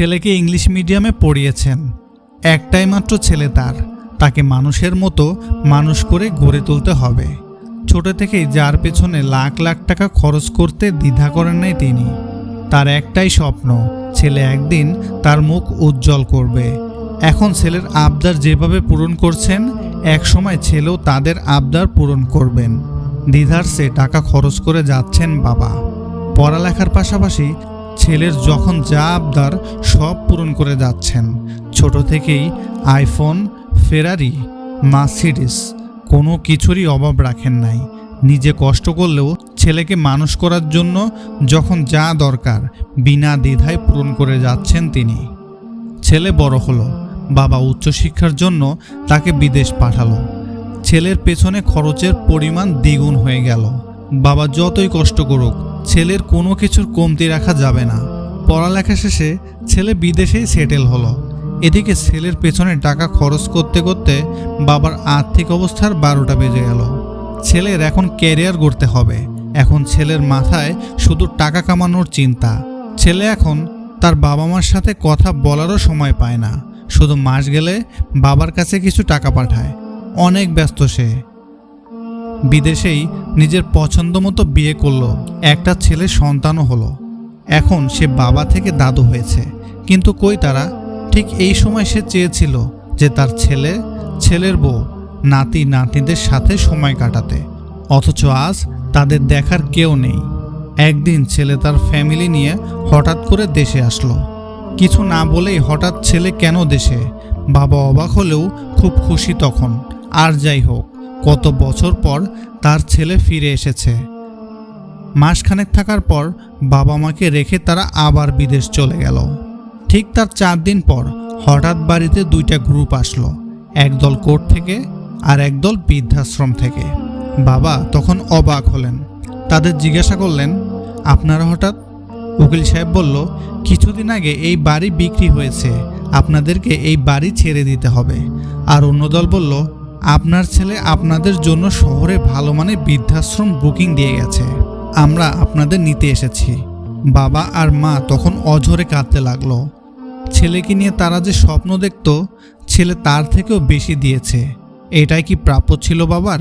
ছেলেকে ইংলিশ মিডিয়ামে পড়িয়েছেন। একটাই মাত্র ছেলে তার। তাকে মানুষের মতো মানুষ করে গড়ে তুলতে হবে। ছোট থেকেই যার পেছনে লাখ লাখ টাকা খরচ করতে দ্বিধা করেন নাই তিনি। তার একটাই স্বপ্ন, ছেলে একদিন তার মুখ উজ্জ্বল করবে। এখন ছেলের আবদার যেভাবে পূরণ করছেন এক সময় ছেলেও তাদের আবদার পূরণ করবেন। দ্বিধার সে টাকা খরচ করে যাচ্ছেন বাবা। পড়ালেখার পাশাপাশি ছেলের যখন যা আবদার সব পূরণ করে যাচ্ছেন, ছোট থেকেই আইফোন, ফেরারি, মার্সিডিস কোনো কিছুরই অভাব রাখেন নাই। নিজে কষ্ট করলেও ছেলেকে মানুষ করার জন্য যখন যা দরকার বিনা দ্বিধায় পূরণ করে যাচ্ছেন তিনি। ছেলে বড় হলো, বাবা উচ্চশিক্ষার জন্য তাকে বিদেশ পাঠালো। ছেলের পেছনে খরচের পরিমাণ দ্বিগুণ হয়ে গেল। বাবা যতই কষ্ট করুক, ছেলের কোনো কিছুর কমতি রাখা যাবে না। পড়ালেখা শেষে ছেলে বিদেশেই সেটেল হলো। এদিকে ছেলের পেছনে টাকা খরচ করতে করতে বাবার আর্থিক অবস্থার বারোটা বেজে গেল। ছেলের এখন ক্যারিয়ার গড়তে হবে। এখন ছেলের মাথায় শুধু টাকা কামানোর চিন্তা। ছেলে এখন তার বাবা মার সাথে কথা বলারও সময় পায় না। শুধু মাস গেলে বাবার কাছে কিছু টাকা পাঠায়। অনেক ব্যস্ত সে। বিদেশেই নিজের পছন্দ মতো বিয়ে করল। একটা ছেলে সন্তানও হলো। এখন সে বাবা থেকে দাদু হয়েছে। কিন্তু কই তারা? ঠিক এই সময় সে চেয়েছিল যে তার ছেলে, ছেলের বউ, নাতি, নাতনিদের সাথে সময় কাটাতে। অথচ আজ তাদের দেখার কেউ নেই। একদিন ছেলে তার ফ্যামিলি নিয়ে হঠাৎ করে দেশে আসলো। কিছু না বলেই হঠাৎ ছেলে কেন দেশে? বাবা অবাক হলেও খুব খুশি তখন। আর যাই হোক। কত বছর পর তার ছেলে ফিরে এসেছে। মাসখানেক থাকার পর বাবা মাকে রেখে তারা আবার বিদেশ চলে গেল। ঠিক তার চার দিন পর হঠাৎ বাড়িতে দুইটা গ্রুপ আসলো, একদল কোর্ট থেকে আর একদল বৃদ্ধাশ্রম থেকে। বাবা তখন অবাক হলেন। তাদের জিজ্ঞাসা করলেন, আপনারা হঠাৎ? উকিল সাহেব বলল, কিছুদিন আগে এই বাড়ি বিক্রি হয়েছে, আপনাদেরকে এই বাড়ি ছেড়ে দিতে হবে। আর অন্য দল বলল আপনার ছেলে আপনাদের জন্য শহরে ভালো মানে বৃদ্ধাশ্রম বুকিং দিয়ে গেছে। আমরা আপনাদের নিতে এসেছি। বাবা আর মা তখন অঝরে কাঁদতে লাগল। ছেলেকে নিয়ে তারা যে স্বপ্ন দেখত, ছেলে তার থেকেও বেশি দিয়েছে। এটাই কি প্রাপ্য ছিল বাবার?